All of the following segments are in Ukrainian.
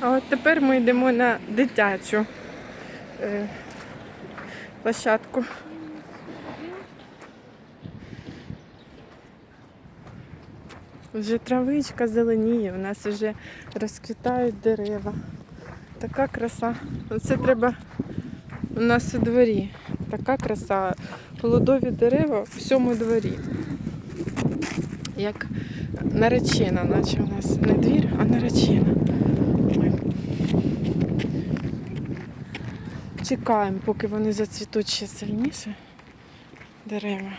А от тепер ми йдемо на дитячу е, площадку. Вже травичка зеленіє, у нас вже розквітають дерева. Така краса. Це треба у нас у дворі. Така краса. Плодові дерева в всьому дворі. Як наречена, наче у нас не двір, а наречена. Чекаємо, поки вони зацвітуть ще сильніше. Дерева.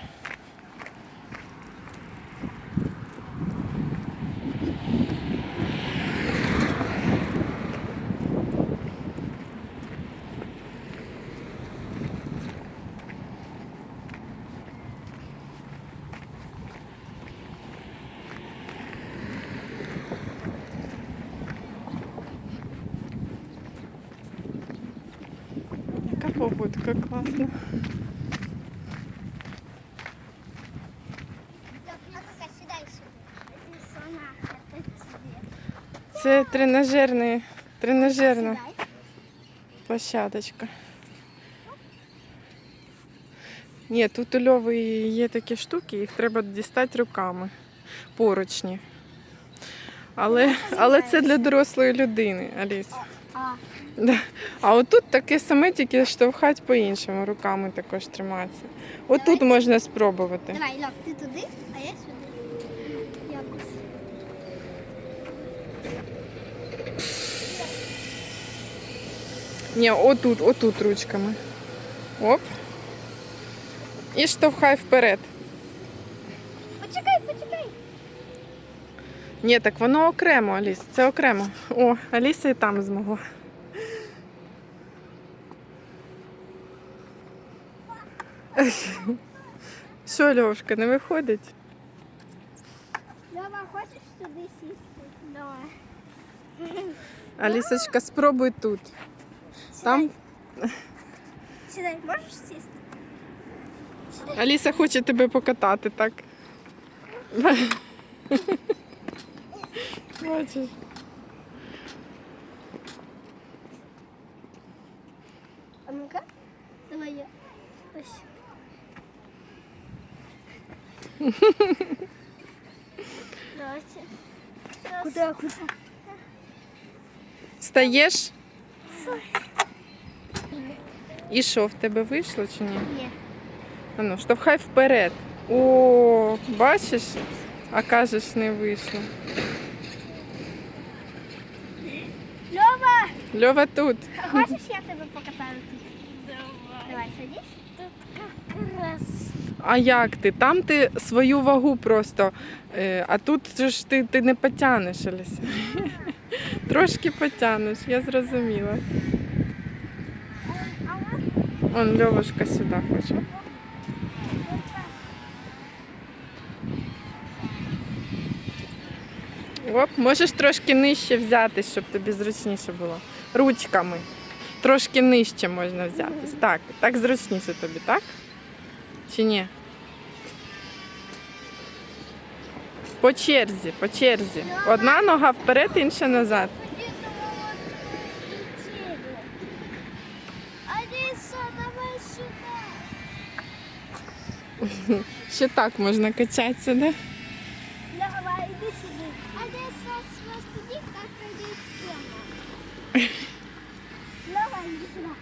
Погодка класна. Це тренажерний, тренажерна площадочка. Ні, тут у Льови є такі штуки, їх треба дістати руками. Поручні. Але, але це для дорослої людини, Аліс. А, Да. А отут таке саме, тільки штовхать по-іншому, руками також триматися. Отут можна спробувати. давай, Льок, ти туди, а я сюди. Якось. Ні, отут, отут ручками. Оп. І штовхай вперед. Ні, так воно окремо, Аліс. Це окремо. О, Аліса і там змогла. Що, Льовшка, не виходить? Льова, хочеш сюди сісти? Давай. Алісочка, спробуй тут. Там Сідай, можеш сісти? Аліса хоче тебе покатати, так? Бачиш? А ну-ка, давай я. Ось. Давайте. Куда, куда? Стаєш? І що, в тебе вийшло чи ні? Ні. А ну, штовхай вперед. О, бачиш? А кажеш, не вийшло. Льова, тут. а хочеш я тебе покатаю тут? Давай. Давай, садись. Тут якраз. А як ти? Там ти свою вагу просто, е, а тут же ж ти, ти не потягнеш, Аліса. Трошки потягнеш, я зрозуміла. Он Льовушка сюди хоче. Оп, можеш трошки нижче взяти, щоб тобі зручніше було. Ручками. Трошки нижче можна взятись. Так, так зручніше тобі, так? Чи ні? По черзі, по черзі. Одна нога вперед, інша назад. Ще так можна качатися, да? Давай, иди сюда. Алиса, смотри, как идет тема. Давай, иди сюда.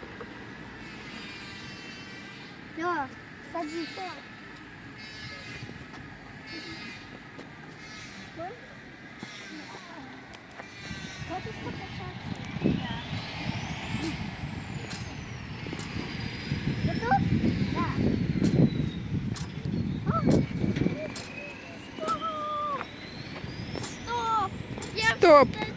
Лёва, садись. Хочешь покачаться? Да. Готов? Да. Стоп! Стоп! Я Стоп.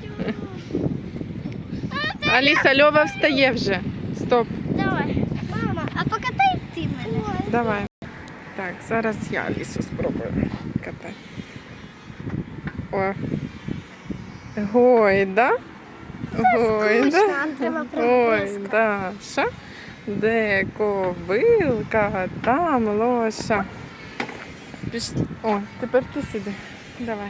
Аліса, Льова встає вже. Стоп. Давай. Мама, а покатай ти мене. Давай. Так, зараз я Алісу спробую катати. О. Гойда. Гойда. треба Ой. Даша. Де кобилка, там лоша. Піш... О, тепер ти сиди. Давай.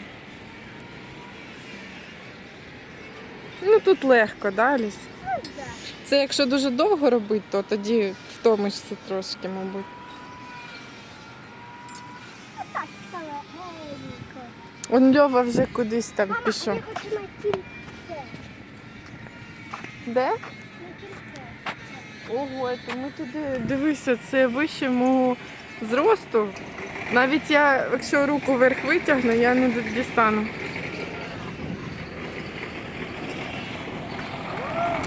Ну тут легко, да? Ну, да. Це якщо дуже довго робити, то тоді втомишся трошки, мабуть. Он Льова вже кудись там Мама, пішов. Де? Ого, то ми туди дивися, це вище мого зросту. Навіть я, якщо руку вверх витягну, я не дістану.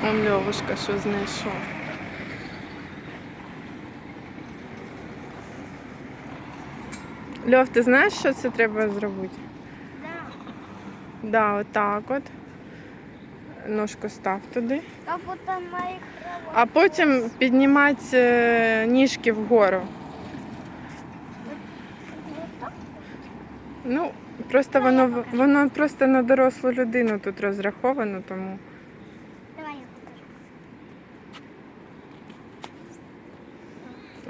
Он Льовушка, що знайшов. Льов, ти знаєш, що це треба зробити? Да. Да, отак от. Ножку став туди. Будто моих А потім піднімати е, ніжки вгору. Ну, просто воно, воно просто на дорослу людину тут розраховано, тому. Давай я покажу.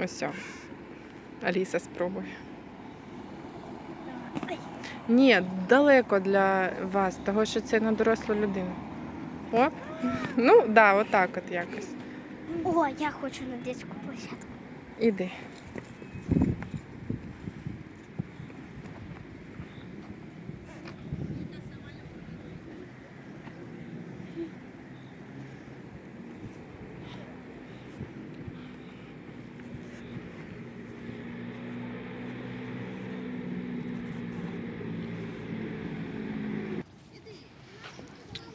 Ось. Аліса спробує. Ні, далеко для вас, того що це на дорослу людину. Оп. Ну, так, да, отак от якось. О, я хочу на детську площадку. Іди.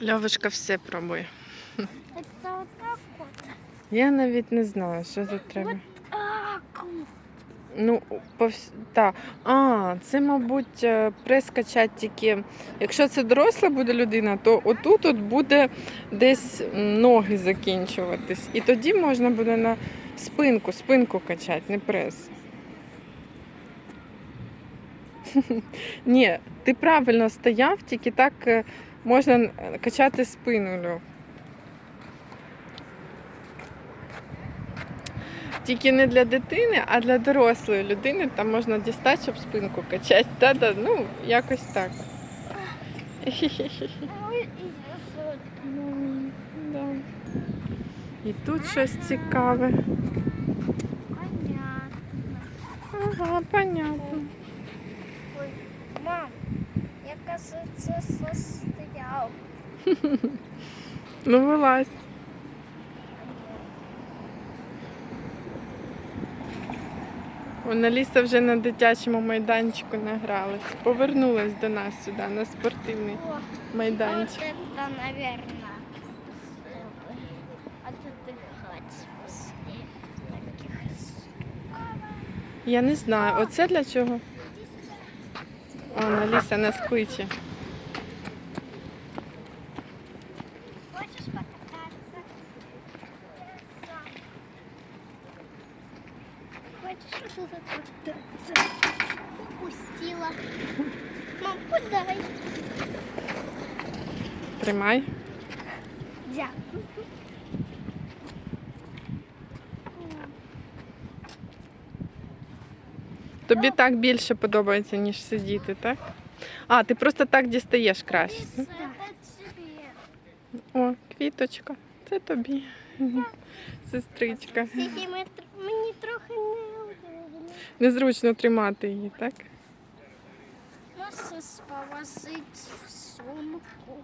Льовочка все пробує. Это вот так вот. Я навіть не знаю, що тут треба. Так. Ну, повс... та. А, це, мабуть, е, прес качать тільки. Якщо це доросла буде людина, то отут от буде десь ноги закінчуватись. І тоді можна буде на спинку, спинку качати, не прес. Ні, ти правильно стояв, тільки так е, можна качати спину, Льов. Тільки не для дитини, а для дорослої людини там можна дістати, щоб спинку качати. Та-да, ну, якось так. Ну. І тут щось цікаве. Понятно. Ага, понятно. Ой, мам, я, кажется, состоял. Ну, вилазь. Вона Ліса вже на дитячому майданчику награлась. Повернулась до нас сюди на спортивний майданчик. после таких штук. Я не знаю, оце для чого? О, Ліса на спичі. Тримай. Дякую. Тобі так більше подобається, ніж сидіти, так? А, ти просто так дістаєш краще. Це тебе. О, квіточка, це тобі. Сестричка. Мені трохи неудобно. Незручно тримати її, так? Можеш повозити в сумку.